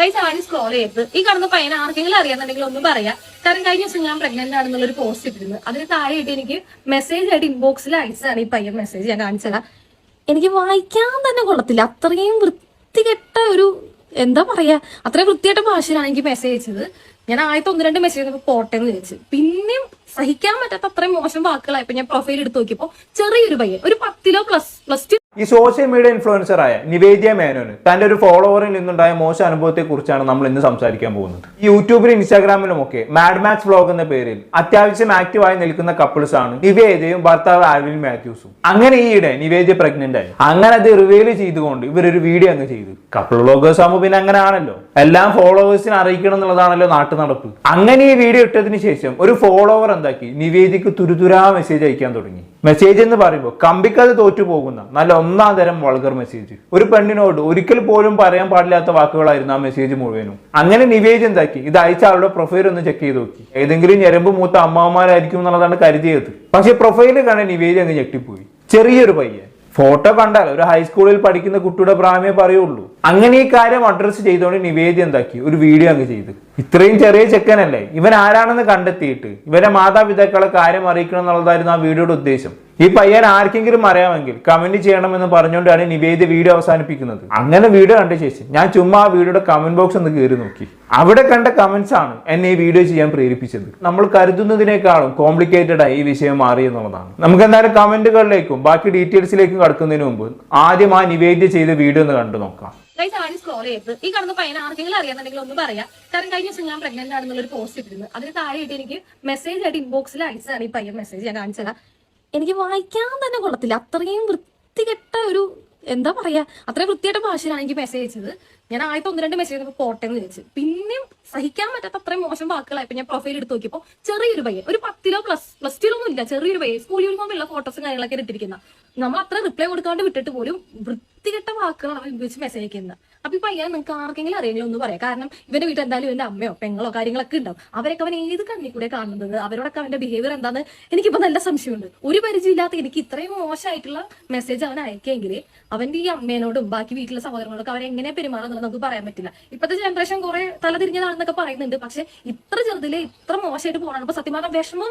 കൈ ആരും സ്ക്രോൾ ചെയ്ത് ഈ കാണുന്ന പയ്യനെ ആർക്കെങ്കിലും അറിയാന്നുണ്ടെങ്കിൽ ഒന്നും പറയാം. കാരണം കഴിഞ്ഞ ദിവസം ഞാൻ പ്രഗ്നന്റ് ആണെന്നുള്ള ഒരു പോസ്റ്റ് ഇട്ടിരുന്നു. അതിന് താഴെയായിട്ട് എനിക്ക് മെസ്സേജ് ആയിട്ട് ഇൻബോക്സിൽ അയച്ചതാണ് ഈ പയ്യൻ മെസ്സേജ് ഞാൻ കാണിച്ചതാ. എനിക്ക് വായിക്കാൻ തന്നെ കൊള്ളത്തില്ല. അത്രയും വൃത്തികെട്ട ഒരു എന്താ പറയാ അത്രയും വൃത്തിയായിട്ട ഭാഷയിലാണ് എനിക്ക് മെസ്സേജ് അയച്ചത്. ഞാൻ ആദ്യത്തെ ഒന്ന് രണ്ട് മെസ്സേജ് പോട്ടെ എന്ന് ചോദിച്ചു പിന്നെയും സഹിക്കാൻ പറ്റാത്ത അത്രയും മോശം വാക്കുകളായപ്പോ ഞാൻ പ്രൊഫൈൽ എടുത്ത് നോക്കിയപ്പോ ചെറിയൊരു പയ്യൻ ഒരു പത്തിലോ പ്ലസ് പ്ലസ് ടു ഈ സോഷ്യൽ മീഡിയ ഇൻഫ്ലുവൻസർ ആയ നിവേദ്യ മേനോന് തന്റെ ഒരു ഫോളോവറിൽ നിന്നുണ്ടായ മോശം അനുഭവത്തെ കുറിച്ചാണ് നമ്മൾ ഇന്ന് സംസാരിക്കാൻ പോകുന്നത്. യൂട്യൂബിലും ഇൻസ്റ്റാഗ്രാമിലും ഒക്കെ മാഡ് മാക്സ് വ്ലോഗ് എന്ന പേരിൽ അത്യാവശ്യം ആക്റ്റീവായി നിൽക്കുന്ന കപ്പിൾസ് ആണ് നിവേദ്യയും ഭർത്താവ് ആൽവിൻ മാത്യൂസും. അങ്ങനെ ഈയിടെ നിവേദ്യ പ്രഗ്നന്റ് ആയി. അങ്ങനെ അത് റിവീൽ ചെയ്തുകൊണ്ട് ഇവരൊരു വീഡിയോ അങ്ങ് ചെയ്തു. കപ്പിൾ വ്ലോഗേഴ്സ് ആകുമ്പോൾ പിന്നെ അങ്ങനെ ആണല്ലോ. എല്ലാം ഫോളോവേഴ്സിനെ അറിയിക്കണം എന്നുള്ളതാണല്ലോ നാട്ടു നടപ്പ്. അങ്ങനെ ഈ വീഡിയോ ഇട്ടതിന് ശേഷം ഒരു ഫോളോവർ എന്താക്കി? നിവേദിക്ക് തുരുതുരാ മെസ്സേജ് അയക്കാൻ തുടങ്ങി. മെസ്സേജ് എന്ന് പറയുമ്പോൾ കമ്പിക്കത് തോറ്റു പോകുന്ന നല്ല ഒന്നാം തരം വൾഗർ മെസ്സേജ് ഒരു പെണ്ണിനോട് ഒരിക്കൽ പോലും പറയാൻ പാടില്ലാത്ത വാക്കുകളായിരുന്നു ആ മെസ്സേജ് മുഴുവനും. അങ്ങനെ നിവേജ് എന്താക്കി? ഇത് അയച്ച ആളുടെ പ്രൊഫൈൽ ഒന്ന് ചെക്ക് ചെയ്ത് നോക്കി. ഏതെങ്കിലും ഞരമ്പ് മൂത്ത അമ്മാവന്മാരായിരിക്കും എന്നുള്ളതാണ് കരുതിയത്. പക്ഷെ പ്രൊഫൈൽ കാണാൻ നിവേജ് അങ്ങ് ഞെട്ടിപ്പോയി. ചെറിയൊരു പയ്യൻ. ഫോട്ടോ കണ്ടാൽ ഒരു ഹൈസ്കൂളിൽ പഠിക്കുന്ന കുട്ടിയുടെ പ്രായമേ പറയുള്ളൂ. അങ്ങനെ ഈ കാര്യം അഡ്രസ്സ് ചെയ്തുകൊണ്ട് നിവേദ്യം എന്താക്കി? ഒരു വീഡിയോ അങ്ങ് ചെയ്ത്. ഇത്രയും ചെറിയ ചെക്കനല്ലേ? ഇവൻ ആരാണെന്ന് കണ്ടെത്തിയിട്ട് ഇവരെ മാതാപിതാക്കളെ കാര്യം അറിയിക്കണം എന്നുള്ളതായിരുന്നു ആ വീഡിയോയുടെ ഉദ്ദേശം. ഈ പയ്യൻ ആർക്കെങ്കിലും അറിയാമെങ്കിൽ കമന്റ് ചെയ്യണമെന്ന് പറഞ്ഞുകൊണ്ടാണ് നിവേദ്യ വീഡിയോ അവസാനിപ്പിക്കുന്നത്. അങ്ങനെ വീഡിയോ കണ്ട ശേഷം ഞാൻ ചുമ്മാ ആ വീഡിയോയുടെ കമന്റ് ബോക്സ് ഒന്ന് കയറി നോക്കി. അവിടെ കണ്ട കമന്റ്സ് ആണ് എന്നെ ഈ വീഡിയോ ചെയ്യാൻ പ്രേരിപ്പിച്ചത്. നമ്മൾ കരുതുന്നതിനേക്കാളും കോംപ്ലിക്കേറ്റഡ് ആയി ഈ വിഷയം മാറി എന്നുള്ളതാണ്. നമുക്ക് എന്തായാലും കമന്റുകളിലേക്കും ബാക്കി ഡീറ്റെയിൽസിലേക്കും കടക്കുന്നതിന് മുമ്പ് ആദ്യം ആ നിവേദ്യ ചെയ്ത വീഡിയോ ഒന്ന് കണ്ടു നോക്കാം. കൈ ആരും സ്ക്രോൾ ചെയ്ത് ഈ കാണുന്ന പയ്യൻ ആർക്കെങ്കിലും അറിയാന്നുണ്ടെങ്കിൽ ഒന്ന് പറയാം. കാരണം കഴിഞ്ഞ ദിവസം ഞാൻ പ്രഗ്നന്റ് ആണെന്നുള്ള ഒരു പോസ്റ്റ് ഇട്ടിരുന്നു. അതിന് താഴെയായിട്ട് എനിക്ക് മെസ്സേജ് ആയിട്ട് ഇൻബോക്സിൽ അയച്ചതാണ് ഈ പയ്യൻ മെസ്സേജ് ഞാൻ കാണിച്ചതാ. എനിക്ക് വായിക്കാൻ തന്നെ കൊള്ളത്തില്ല. അത്രയും വൃത്തികെട്ട ഒരു എന്താ പറയാ അത്രയും വൃത്തിയായിട്ട് ഭാഷയിലാണ് എനിക്ക് മെസ്സേജ് അയച്ചത്. ഞാൻ ആദ്യത്തെ ഒന്ന് രണ്ട് മെസ്സേജ് പോട്ടെ എന്ന് ചോദിച്ചു പിന്നെയും സഹിക്കാൻ പറ്റാത്ത അത്രയും മോശം വാക്കുകളായപ്പോ ഞാൻ പ്രൊഫൈൽ എടുത്ത് നോക്കിയപ്പോ ചെറിയൊരു പയ്യൻ ഒരു പത്തിലോ പ്ലസ് പ്ലസ് ടു ഒന്നും ഇല്ല ചെറിയൊരു പയ്യൻ സ്കൂൾ യൂണിഫോമിലുള്ള ഫോട്ടോസും കാര്യങ്ങളൊക്കെ ഇട്ടിരിക്കുന്ന നമ്മൾ അത്ര റിപ്ലൈ കൊടുക്കാണ്ട് വിട്ടിട്ട് പോലും വൃത്തികെട്ട വാക്കുകളാണ് ഉപയോഗിച്ച് മെസ്സേജ് അയക്കുന്നത് അപ്പൊ ഈ പയ്യൻ നിങ്ങൾക്ക് ആർക്കെങ്കിലും അറിയെങ്കിലും ഒന്ന് പറയാം. കാരണം ഇവന്റെ വീട്ടിൽ എന്തായാലും ഇവന്റെ അമ്മയോ പെങ്ങളോ കാര്യങ്ങളൊക്കെ ഉണ്ടാവും. അവരൊക്കെ അവൻ ഏത് കണ്ണിൽ കൂടെ കാണുന്നത്? അവരോടൊക്കെ അവന്റെ ബിഹേവിയർ എന്താന്ന് എനിക്കിപ്പോ നല്ല സംശയമുണ്ട്. ഒരു പരിചയമില്ലാത്ത എനിക്ക് ഇത്രയും മോശമായിട്ടുള്ള മെസ്സേജ് അവൻ അയക്കെങ്കിൽ അവന്റെ ഈ അമ്മേനോടും ബാക്കി വീട്ടിലെ സഹോദരങ്ങളോടൊക്കെ അവരെ എങ്ങനെ പെരുമാറുന്നത് നമുക്ക് പറയാൻ പറ്റില്ല. ഇപ്പോഴത്തെ ജനറേഷൻ കുറെ തലതിരിഞ്ഞതാണെന്നൊക്കെ പറയുന്നുണ്ട്. പക്ഷെ ഇത്ര ചെറുതിലെ ഇത്ര മോശമായിട്ട് പോകണം. ഇപ്പൊ സത്യം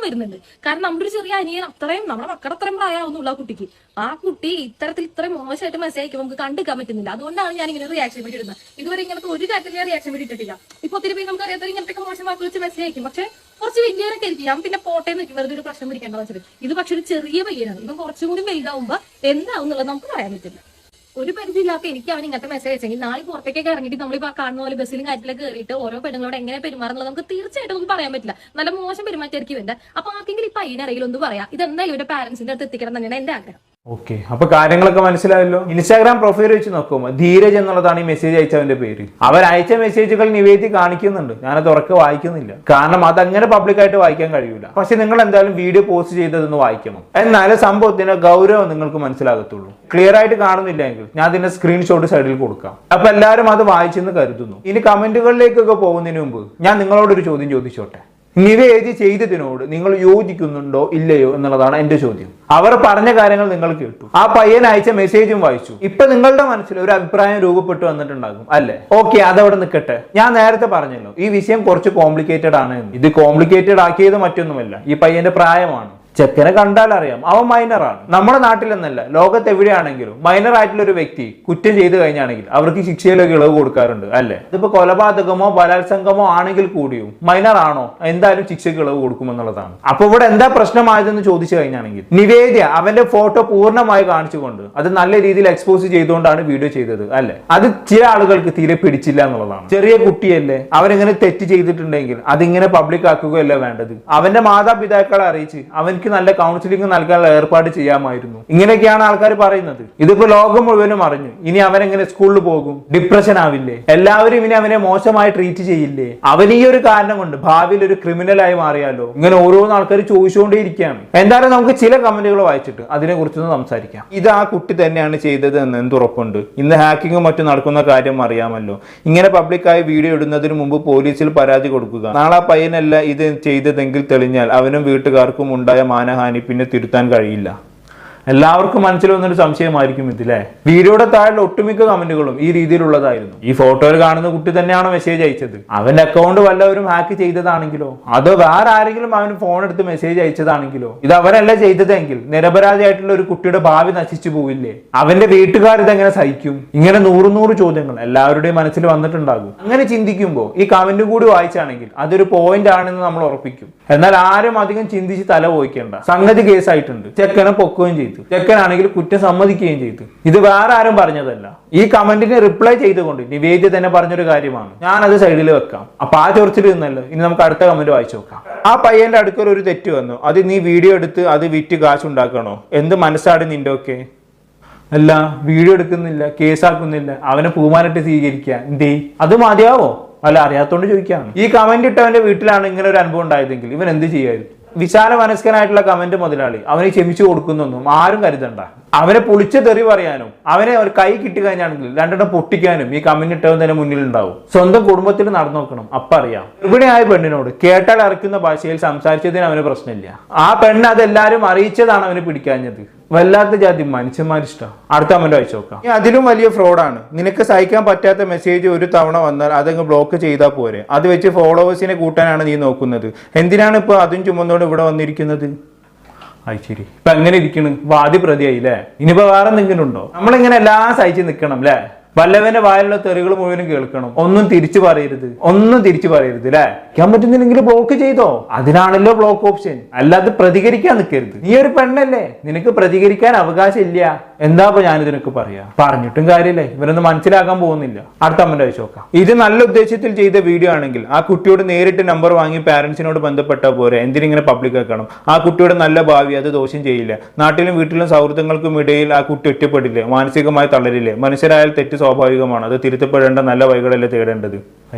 വരുന്നുണ്ട്. കാരണം നമ്മുടെ ഒരു ചെറിയ അനിയൻ അത്രയും നമ്മുടെ മക്കളുടെ അത്രയും പ്രായമാവുന്നുള്ള കുട്ടിക്ക്. ആ കുട്ടി ഇത്തരത്തിൽ ഇത്രയും മോശമായിട്ട് മെസ്സേജ് നമുക്ക് കണ്ടെടുക്കാൻ പറ്റുന്നില്ല. അതുകൊണ്ടാണ് ഞാൻ ഇങ്ങനെ റിയാക്ഷൻ വീഡിയോ ഇടുന്നത്. ഇതുവരെ ഇങ്ങനത്തെ ഒരു കാര്യത്തിൽ റിയാക്ഷൻ വീഡിയോ ഇട്ടിട്ടില്ല. ഇപ്പൊ ഒത്തിരി പേര് നമുക്ക് അറിയാത്ത ഇങ്ങനത്തെ മോശം വാക്കുകൾ വെച്ച് മെസ്സേജ് പക്ഷെ കുറച്ച് വലിയവരൊക്കെ ആയിരിക്കും. ഞാൻ പിന്നെ പോട്ടെ എന്ന് വെറുതെ ഒരു പ്രശ്നം പിടിക്കേണ്ട വെച്ചിട്ട് ഇത് പക്ഷെ ഒരു ചെറിയ പയ്യനാണ്. ഇപ്പം കുറച്ചും കൂടി വലുതാവുമ്പോ എന്താവും എന്നുള്ളത് നമുക്ക് പറയാൻ പറ്റില്ല. ഒരു പരിധിയില്ലാത്ത എനിക്ക് അവൻ ഇങ്ങനത്തെ മെസ്സേജ് അയച്ചെങ്കിൽ നാളെ പുറത്തേക്കൊക്കെ ഇറങ്ങിയിട്ട് നമ്മളിപ്പോ കാണുന്ന പോലെ ബസ്സിലും കാര്യത്തിലൊക്കെ കയറിയിട്ട് ഓരോ പെണ്ണുങ്ങളോട് എങ്ങനെ പെരുമാറുന്നത് നമുക്ക് തീർച്ചയായിട്ടും നമുക്ക് പറയാൻ പറ്റില്ല. നല്ല മോശം പെരുമാറ്റമായിരിക്കും എന്റെ അപ്പൊ ആർക്കെങ്കിലും ഇപ്പൊ അതിനിടയിൽ ഒന്ന് പറയാം. ഇതെന്തായാലും ഇവരുടെ പാരന്റ്സിന്റെ അടുത്ത് എത്തിക്കണം തന്നെയാണ് എന്റെ ആഗ്രഹം. ഓക്കെ. അപ്പൊ കാര്യങ്ങളൊക്കെ മനസ്സിലായല്ലോ? ഇൻസ്റ്റാഗ്രാം പ്രൊഫൈൽ വെച്ച് നോക്കുമ്പോൾ ധീരജ് എന്നുള്ളതാണ് ഈ മെസ്സേജ് അയച്ചവന്റെ പേര്. അവർ അയച്ച മെസ്സേജുകൾ നിവേദി കാണിക്കുന്നുണ്ട്. ഞാനത് ഉറക്കെ വായിക്കുന്നില്ല. കാരണം അതങ്ങനെ പബ്ലിക്കായിട്ട് വായിക്കാൻ കഴിയില്ല പക്ഷെ നിങ്ങൾ എന്തായാലും വീഡിയോ പോസ്റ്റ് ചെയ്തതെന്ന് വായിക്കണം. എന്നാലേ സംഭവത്തിന്റെ ഗൗരവം നിങ്ങൾക്ക് മനസ്സിലാകത്തുള്ളൂ. ക്ലിയർ ആയിട്ട് കാണുന്നില്ലെങ്കിൽ ഞാൻ അതിന്റെ സ്ക്രീൻഷോട്ട് സൈഡിൽ കൊടുക്കാം. അപ്പൊ എല്ലാവരും അത് വായിച്ചെന്ന് കരുതുന്നു. ഇനി കമന്റുകളിലേക്കൊക്കെ പോകുന്നതിന് മുമ്പ് ഞാൻ നിങ്ങളോടൊരു ചോദ്യം ചോദിച്ചോട്ടെ? നിവേദി ചെയ്തതിനോട് നിങ്ങൾ യോജിക്കുന്നുണ്ടോ ഇല്ലയോ എന്നുള്ളതാണ് എന്റെ ചോദ്യം. അവർ പറഞ്ഞ കാര്യങ്ങൾ നിങ്ങൾ കേട്ടു. ആ പയ്യൻ അയച്ച മെസ്സേജും വായിച്ചു. ഇപ്പൊ നിങ്ങളുടെ മനസ്സിൽ ഒരു അഭിപ്രായം രൂപപ്പെട്ടു വന്നിട്ടുണ്ടാകും അല്ലെ? ഓക്കെ അതവിടെ നിൽക്കട്ടെ. ഞാൻ നേരത്തെ പറഞ്ഞല്ലോ ഈ വിഷയം കുറച്ച് കോംപ്ലിക്കേറ്റഡ് ആണ് ഇത് കോംപ്ലിക്കേറ്റഡ് ആക്കിയത് മറ്റൊന്നുമല്ല. ഈ പയ്യന്റെ പ്രായമാണ്. ചെക്കനെ കണ്ടാൽ അറിയാം. അവൻ മൈനറാണ് നമ്മുടെ നാട്ടിലെന്നല്ല. ലോകത്ത് എവിടെയാണെങ്കിലും മൈനർ ആയിട്ടുള്ള ഒരു വ്യക്തി കുറ്റം ചെയ്തു കഴിഞ്ഞാണെങ്കിൽ അവർക്ക് ശിക്ഷയിലൊക്കെ ഇളവ് കൊടുക്കാറുണ്ട് അല്ലെ? ഇതിപ്പോ കൊലപാതകമോ ബലാത്സംഗമോ ആണെങ്കിൽ കൂടിയും മൈനർ ആണോ? എന്തായാലും ശിക്ഷയ്ക്ക് ഇളവ് കൊടുക്കുമെന്നുള്ളതാണ്. അപ്പൊ ഇവിടെ എന്താ പ്രശ്നമായതെന്ന് ചോദിച്ചു കഴിഞ്ഞാണെങ്കിൽ നിവേദ്യ അവന്റെ ഫോട്ടോ പൂർണമായി കാണിച്ചുകൊണ്ട് അത് നല്ല രീതിയിൽ എക്സ്പോസ് ചെയ്തുകൊണ്ടാണ് വീഡിയോ ചെയ്തത് അല്ലെ? അത് ചില ആളുകൾക്ക് തീരെ പിടിച്ചില്ല എന്നുള്ളതാണ്. ചെറിയ കുട്ടിയല്ലേ? അവരിങ്ങനെ തെറ്റ് ചെയ്തിട്ടുണ്ടെങ്കിൽ അതിങ്ങനെ പബ്ലിക് ആക്കുകയല്ല വേണ്ടത്. അവന്റെ മാതാപിതാക്കളെ അറിയിച്ച് നല്ല കൗൺസിലിംഗ് നൽകാനുള്ള ഏർപ്പാട് ചെയ്യാമായിരുന്നു. ഇങ്ങനെയൊക്കെയാണ് ആൾക്കാർ പറയുന്നത്. ഇതിപ്പോ ലോകം മുഴുവനും അറിഞ്ഞു. ഇനി അവൻ എങ്ങനെ സ്കൂളിൽ പോകും? ഡിപ്രഷൻ ആവില്ലേ? എല്ലാവരും ഇനി അവനെ മോശമായി ട്രീറ്റ് ചെയ്യില്ലേ? അവൻ ഈ ഒരു കാരണം കൊണ്ട് ഭാവിയിൽ ഒരു ക്രിമിനൽ ആയി മാറിയാലോ? ഇങ്ങനെ ഓരോന്ന് ആൾക്കാർ ചോദിച്ചുകൊണ്ടേ ഇരിക്കുകയാണ് എന്തായാലും നമുക്ക് ചില കമന്റുകൾ വായിച്ചിട്ട് അതിനെ കുറിച്ചൊന്ന് സംസാരിക്കാം. ഇത് ആ കുട്ടി തന്നെയാണ് ചെയ്തത് എന്ന് എന്ത് ഉറപ്പുണ്ട് ഇന്ന് ഹാക്കിങ്ങും മറ്റും നടക്കുന്ന കാര്യം അറിയാമല്ലോ. ഇങ്ങനെ പബ്ലിക്കായി വീഡിയോ ഇടുന്നതിന് മുമ്പ് പോലീസിൽ പരാതി കൊടുക്കുക. നാളെ പയ്യനല്ല ഇത് ചെയ്തതെങ്കിൽ തെളിഞ്ഞാൽ അവനും വീട്ടുകാർക്കും ഉണ്ടായ മാനഹാനി പിന്നെ തിരുത്താൻ കഴിയില്ല. എല്ലാവർക്കും മനസ്സിൽ വന്നൊരു സംശയമായിരിക്കും ഇതിലെ. വീഡിയോയുടെ താഴെ ഒട്ടുമിക്ക കമന്റുകളും ഈ രീതിയിലുള്ളതായിരുന്നു. ഈ ഫോട്ടോയിൽ കാണുന്ന കുട്ടി തന്നെയാണോ മെസ്സേജ് അയച്ചത്? അവന്റെ അക്കൗണ്ട് വല്ലവരും ഹാക്ക് ചെയ്തതാണെങ്കിലോ? അതോ വേറെ ആരെങ്കിലും അവന് ഫോൺ എടുത്ത് മെസ്സേജ് അയച്ചതാണെങ്കിലോ? ഇത് അവരല്ല ചെയ്തതെങ്കിൽ നിരപരാധിയായിട്ടുള്ള ഒരു കുട്ടിയുടെ ഭാവി നശിച്ചു പോവില്ലേ? അവന്റെ വീട്ടുകാർ ഇതെങ്ങനെ സഹിക്കും? ഇങ്ങനെ നൂറ് നൂറ് ചോദ്യങ്ങൾ എല്ലാവരുടെയും മനസ്സിൽ വന്നിട്ടുണ്ടാകും. അങ്ങനെ ചിന്തിക്കുമ്പോൾ ഈ കമന്റ് കൂടി വായിച്ചാണെങ്കിൽ അതൊരു പോയിന്റ് ആണെന്ന് നമ്മൾ ഉറപ്പിക്കും. എന്നാൽ ആരും അധികം ചിന്തിച്ച് തല പോയിക്കേണ്ട. സംഗതി കേസായിട്ടുണ്ട് ചെക്കനെ പൊക്കുകയും ചെയ്തു. ചെക്കനാണെങ്കിൽ കുറ്റം സമ്മതിക്കുകയും ചെയ്തു. ഇത് വേറെ ആരും പറഞ്ഞതല്ല. ഈ കമന്റിന് റിപ്ലൈ ചെയ്തുകൊണ്ട് നിവേദ്യ തന്നെ പറഞ്ഞൊരു കാര്യമാണ്. ഞാൻ അത് സൈഡിൽ വെക്കാം. അപ്പൊ ആ ചൊറിച്ചിൽ നിന്നല്ലോ ഇനി നമുക്ക് അടുത്ത കമന്റ് വായിച്ചു നോക്കാം. ആ പയ്യന്റെ അടുക്കൽ ഒരു തെറ്റ് വന്നു. അത് നീ വീഡിയോ എടുത്ത് അത് വിറ്റ് കാശ് ഉണ്ടാക്കണോ? എന്ത് മനസ്സാണ് നിന്റെ ഒക്കെ അല്ല വീഡിയോ എടുക്കുന്നില്ല കേസാക്കുന്നില്ല അവനെ പൂമാനിട്ട് സ്വീകരിക്കുക. എന്തേ? അത് മതിയാവോ? അല്ല അറിയാത്തോണ്ട് ചോദിക്കാണ്. ഈ കമന്റ് ഇട്ടവന്റെ വീട്ടിലാണ് ഇങ്ങനെ ഒരു അനുഭവം ഉണ്ടായതെങ്കിൽ ഇവൻ എന്ത് ചെയ്യായിരുന്നു? വിശാല മനസ്കനായിട്ടുള്ള കമന്റ് മുതലാളി അവനെ ക്ഷമിച്ചു കൊടുക്കുന്നൊന്നും ആരും കരുതണ്ട. അവനെ പൊളിച്ച തെറി പറയാനും അവനെ ഒരു കൈ കിട്ടി കഴിഞ്ഞാണെങ്കിൽ രണ്ടെണ്ണം പൊട്ടിക്കാനും ഈ കമന്റ് ഇട്ടവൻ തന്നെ മുന്നിൽ ഉണ്ടാവും സ്വന്തം കുടുംബത്തിൽ നടന്നു നോക്കണം അപ്പൊ അറിയാം ഗർഭിണിയായ പെണ്ണിനോട് കേട്ടാൽ അറിയിക്കുന്ന ഭാഷയിൽ സംസാരിച്ചതിന് അവന് പ്രശ്നമില്ല. ആ പെണ്ണ് അതെല്ലാരും അറിയിച്ചതാണ് അവന് പിടിക്കാഞ്ഞത്. വല്ലാത്ത ജാതി മനുഷ്യന്മാരിഷ്ടം. അടുത്ത അമ്മന്റെ വായിച്ചു നോക്കാം. അതിലും വലിയ ഫ്രോഡാണ് നിനക്ക് സഹിക്കാൻ പറ്റാത്ത മെസ്സേജ് ഒരു തവണ വന്നാൽ അതങ്ങ് ബ്ലോക്ക് ചെയ്താൽ പോരെ. അത് വെച്ച് ഫോളോവേഴ്സിനെ കൂട്ടാനാണ് നീ നോക്കുന്നത്. എന്തിനാണ് ഇപ്പൊ അതും ചുമന്നോണ്ട് ഇവിടെ വന്നിരിക്കുന്നത്? ശരി. ഇപ്പൊ എങ്ങനെ ഇരിക്കണ്? വാദി പ്രതിയായി അല്ലേ ഇനിയിപ്പോ വേറെ എന്തെങ്കിലും ഉണ്ടോ? നമ്മളിങ്ങനെ എല്ലാം സഹിച്ച് നിൽക്കണം അല്ലേ വല്ലവന്റെ വായിലുള്ള തെറികൾ മുഴുവനും കേൾക്കണം. ഒന്നും തിരിച്ചു പറയരുത്. ഒന്നും തിരിച്ചു പറയരുത് അല്ലേ ഞാൻ പറ്റുന്നില്ലെങ്കിൽ ബ്ലോക്ക് ചെയ്തോ? അതിനാണല്ലോ ബ്ലോക്ക് ഓപ്ഷൻ അല്ലാതെ പ്രതികരിക്കാൻ നിൽക്കരുത്. നീ ഒരു പെണ്ണല്ലേ? നിനക്ക് പ്രതികരിക്കാൻ അവകാശം ഇല്ല എന്താ ഞാൻ ഇതിനൊക്കെ പറയാ? പറഞ്ഞിട്ടും കാര്യമില്ലേ. ഇവരൊന്നും മനസ്സിലാക്കാൻ പോകുന്നില്ല. അടുത്ത അമ്മന്റെ വെച്ച് നോക്കാം. ഇത് നല്ല ഉദ്ദേശത്തിൽ ചെയ്ത വീഡിയോ ആണെങ്കിൽ ആ കുട്ടിയോട് നേരിട്ട് നമ്പർ വാങ്ങി പാരന്റ്സിനോട് ബന്ധപ്പെട്ടാൽ പോരെ. എന്തിനിങ്ങനെ പബ്ലിക് ആക്കണം? ആ കുട്ടിയുടെ നല്ല ഭാവി അത് ദോഷം ചെയ്യില്ല. നാട്ടിലും വീട്ടിലും സൗഹൃദങ്ങൾക്കും ഇടയിൽ ആ കുട്ടി ഒറ്റപ്പെടില്ലേ? മാനസികമായി തളരില്ലേ? മനുഷ്യരായാൽ തെറ്റ് സ്വാഭാവികമാണ്. അത് തിരുത്തപ്പെടേണ്ട നല്ല വൈകളല്ലേ തേടേണ്ടത്.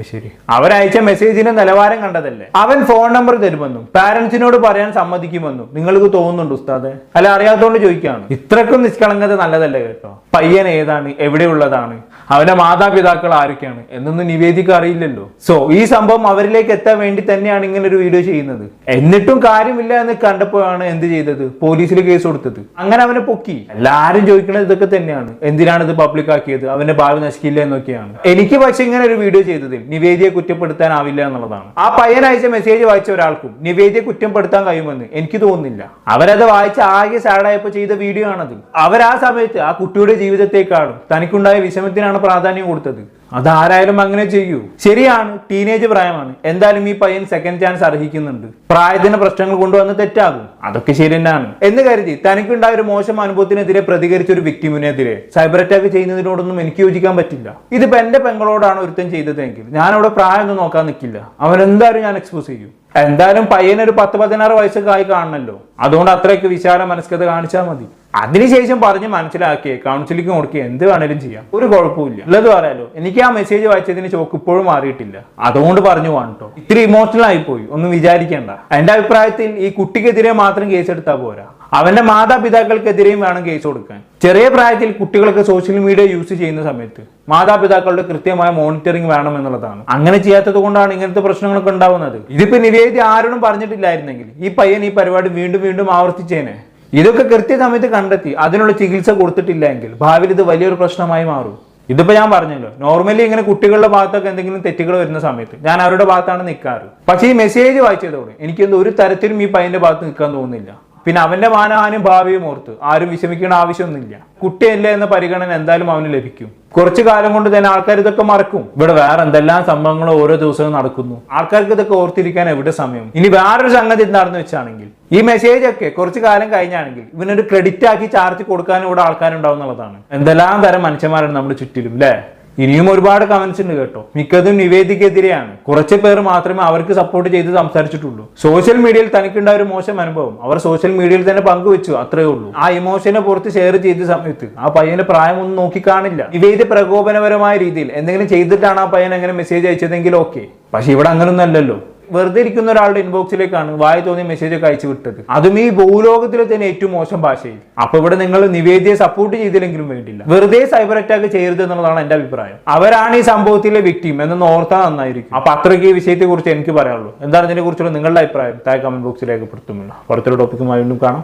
ശരി. അവരയച്ച മെസ്സേജിന്റെ നിലവാരം കണ്ടതല്ലേ? അവൻ ഫോൺ നമ്പർ തരുമെന്നും പാരന്റ്സിനോട് പറയാൻ സമ്മതിക്കുമെന്നും നിങ്ങൾക്ക് തോന്നുന്നുണ്ട് ഉസ്താദെ? അല്ല അറിയാത്തോണ്ട് ചോദിക്കാണ്. ഇത്രക്കും നിഷ്കളങ്കത നല്ലതല്ലേ കേട്ടോ? പയ്യൻ ഏതാണ്? എവിടെയുള്ളതാണ്? അവന്റെ മാതാപിതാക്കൾ ആരൊക്കെയാണ്? എന്നൊന്നും നിവേദിക്ക് അറിയില്ലല്ലോ. സോ ഈ സംഭവം അവരിലേക്ക് എത്താൻ വേണ്ടി തന്നെയാണ് ഇങ്ങനെ ഒരു വീഡിയോ ചെയ്യുന്നത്. എന്നിട്ടും കാര്യമില്ല എന്ന് കണ്ടപ്പോഴാണ് എന്ത് ചെയ്തത്? പോലീസിൽ കേസ് കൊടുത്തത്. അങ്ങനെ അവനെ പൊക്കി. എല്ലാരും ചോദിക്കുന്നത് ഇതൊക്കെ തന്നെയാണ്. എന്തിനാണ് ഇത് പബ്ലിക് ആക്കിയത്? അവന്റെ ഭാവി നശിക്കില്ല എന്നൊക്കെയാണ്. എനിക്ക് പക്ഷെ ഇങ്ങനെ ഒരു വീഡിയോ ചെയ്തതിൽ നിവേദിയെ കുറ്റപ്പെടുത്താനാവില്ല എന്നുള്ളതാണ്. ആ പയ്യൻ അയച്ച മെസ്സേജ് വായിച്ച ഒരാൾക്കും നിവേദിയെ കുറ്റപ്പെടുത്താൻ കഴിയുമെന്ന് എനിക്ക് തോന്നുന്നില്ല. അവരത് വായിച്ച ആകെ സാഡായപ്പോ ചെയ്ത വീഡിയോ ആണത്. അവർ ആ സമയത്ത് ആ കുട്ടിയുടെ ജീവിതത്തെക്കാളും തനിക്കുണ്ടായ വിഷമത്തിനാണ് പ്രാധാന്യം കൊടുത്തത്. അതാരായാലും അങ്ങനെ ചെയ്യൂ. ശരിയാണ് ടീനേജ് പ്രായമാണ്. എന്തായാലും ഈ പയ്യൻ സെക്കൻഡ് ചാൻസ് അർഹിക്കുന്നുണ്ട്. പ്രായത്തിന്റെ പ്രശ്നങ്ങൾ കൊണ്ടുവന്ന് തെറ്റാകും. അതൊക്കെ ശരി തന്നെയാണ്. എന്ന് കരുതി തനിക്കുണ്ടായ ഒരു മോശം അനുഭവത്തിനെതിരെ പ്രതികരിച്ച ഒരു വിക്ടിമിനെതിരെ സൈബർ അറ്റാക്ക് ചെയ്യുന്നതിനോടൊന്നും എനിക്ക് യോജിക്കാൻ പറ്റില്ല. ഇതിപ്പോ എന്റെ പെങ്ങളോടാണ് ഒരുത്തൻ ചെയ്തതെങ്കിൽ ഞാൻ അവിടെ പ്രായമൊന്നും നോക്കാൻ നിൽക്കില്ല അവൻ എന്തായാലും ഞാൻ എക്സ്പോസ് ചെയ്യും. എന്തായാലും പയ്യനൊരു പത്ത് പതിനാറ് വയസ്സൊക്കെ ആയി കാണണല്ലോ. അതുകൊണ്ട് അത്രയ്ക്ക് വിശാല മനസ്കത കാണിച്ചാൽ മതി. അതിനുശേഷം പറഞ്ഞ് മനസ്സിലാക്കി കൗൺസിലിംഗ് കൊടുക്കുക എന്ത് വേണേലും ചെയ്യാം. ഒരു കുഴപ്പമില്ല ഉള്ളത് പറയാലോ എനിക്ക് ആ മെസ്സേജ് വായിച്ചതിന് ചോക്ക് ഇപ്പോഴും മാറിയിട്ടില്ല. അതുകൊണ്ട് പറഞ്ഞു വാണ്ടോ ഇത്തിരി ഇമോഷണൽ പോയി ഒന്നും വിചാരിക്കേണ്ട. എന്റെ അഭിപ്രായത്തിൽ ഈ കുട്ടിക്കെതിരെ മാത്രം കേസ് എടുത്താൽ പോരാ. അവന്റെ മാതാപിതാക്കൾക്കെതിരെയും വേണം കേസ് കൊടുക്കാൻ. ചെറിയ പ്രായത്തിൽ കുട്ടികളൊക്കെ സോഷ്യൽ മീഡിയ യൂസ് ചെയ്യുന്ന സമയത്ത് മാതാപിതാക്കളുടെ കൃത്യമായ മോണിറ്ററിംഗ് വേണം എന്നുള്ളതാണ്. അങ്ങനെ ചെയ്യാത്തത് കൊണ്ടാണ് ഇങ്ങനത്തെ പ്രശ്നങ്ങളൊക്കെ ഉണ്ടാവുന്നത്. ഇതിപ്പോ നിവേദി ആരോടും പറഞ്ഞിട്ടില്ലായിരുന്നെങ്കിൽ ഈ പയ്യൻ ഈ പരിപാടി വീണ്ടും വീണ്ടും ആവർത്തിച്ചേനെ. ഇതൊക്കെ കൃത്യസമയത്ത് കണ്ടെത്തി. അതിനുള്ള ചികിത്സ കൊടുത്തിട്ടില്ല എങ്കിൽ ഭാവിയിൽ ഇത് വലിയൊരു പ്രശ്നമായി മാറും. ഇതിപ്പോ ഞാൻ പറഞ്ഞല്ലോ നോർമലി ഇങ്ങനെ കുട്ടികളുടെ ഭാഗത്തൊക്കെ എന്തെങ്കിലും തെറ്റുകൾ വരുന്ന സമയത്ത് ഞാൻ അവരുടെ ഭാഗത്താണ് നിൽക്കാറ് പക്ഷേ ഈ മെസ്സേജ് വായിച്ചതോടെ എനിക്കൊന്നും ഒരു തരത്തിലും ഈ പയ്യന്റെ ഭാഗത്ത് നിൽക്കാൻ തോന്നുന്നില്ല. പിന്നെ അവന്റെ മാനഹാനും ഭാവിയും ഓർത്ത് ആരും വിഷമിക്കേണ്ട ആവശ്യമൊന്നുമില്ല. കുട്ടിയല്ല എന്ന പരിഗണന എന്തായാലും അവന് ലഭിക്കും. കുറച്ചു കാലം കൊണ്ട് തന്നെ ആൾക്കാർ ഇതൊക്കെ മറക്കും. ഇവിടെ വേറെ എന്തെല്ലാം സംഭവങ്ങളും ഓരോ ദിവസവും നടക്കുന്നു. ആൾക്കാർക്ക് ഇതൊക്കെ ഓർത്തിരിക്കാൻ എവിടെ സമയം? ഇനി വേറൊരു സംഗതി എന്താണെന്ന് വെച്ചാണെങ്കിൽ ഈ മെസ്സേജ് ഒക്കെ കുറച്ചു കാലം കഴിഞ്ഞാണെങ്കിൽ ഇവനൊരു ക്രെഡിറ്റ് ആക്കി ചാർജ് കൊടുക്കാനും ഇവിടെ ആൾക്കാരുണ്ടാവും എന്നുള്ളതാണ്. എന്തെല്ലാം തരം മനുഷ്യന്മാരാണ് നമ്മുടെ ചുറ്റിലും അല്ലേ ഇനിയും ഒരുപാട് കമന്റ്സ് ഉണ്ട് കേട്ടോ. മിക്കതും നിവേദിക്കെതിരെയാണ്. കുറച്ച് പേർ മാത്രമേ അവർക്ക് സപ്പോർട്ട് ചെയ്ത് സംസാരിച്ചിട്ടുള്ളൂ. സോഷ്യൽ മീഡിയയിൽ തനിക്കുണ്ടായ ഒരു മോശം അനുഭവം. അവർ സോഷ്യൽ മീഡിയയിൽ തന്നെ പങ്കുവെച്ചു അത്രേ ഉള്ളൂ. ആ ഇമോഷനെ പുറത്ത് ഷെയർ ചെയ്ത സമയത്ത് ആ പയ്യന്റെ പ്രായം ഒന്നും നോക്കി കാണില്ല നിവേദി പ്രകോപനപരമായ രീതിയിൽ എന്തെങ്കിലും ചെയ്തിട്ടാണ് ആ പയ്യൻ അങ്ങനെ മെസ്സേജ് അയച്ചതെങ്കിൽ ഓക്കെ പക്ഷെ ഇവിടെ അങ്ങനൊന്നും അല്ലല്ലോ. വെറുതെ ഇരിക്കുന്ന ഒരാളുടെ ഇൻബോക്സിലേക്കാണ് വായ തോന്നിയ മെസ്സേജ് ഒക്കെ അയച്ചു വിട്ടത്. അതും ഈ ഭൂലോകത്തിലെ തന്നെ ഏറ്റവും മോശം ഭാഷയിൽ. അപ്പൊ ഇവിടെ നിങ്ങൾ നിവേദിയെ സപ്പോർട്ട് ചെയ്തില്ലെങ്കിലും വേണ്ടില്ല. വെറുതെ സൈബർ അറ്റാക്ക് ചെയ്യരുത് എന്നുള്ളതാണ് എന്റെ അഭിപ്രായം. അവരാണ് ഈ സംഭവത്തിലെ വിക്ടിം എന്നൊന്ന് ഓർത്താൽ നന്നായിരിക്കും. അപ്പൊ അത്രയ്ക്ക് ഈ വിഷയത്തെ കുറിച്ച് എനിക്ക് പറയാനുള്ളൂ. എന്താണ് ഇതിനെ കുറിച്ചുള്ള നിങ്ങളുടെ അഭിപ്രായം? താഴെ കമന്റ് ബോക്സിൽ രേഖപ്പെടുത്തുമല്ലോ പുറത്തുള്ള ടോപ്പിക്കുമായി വീണ്ടും കാണാം.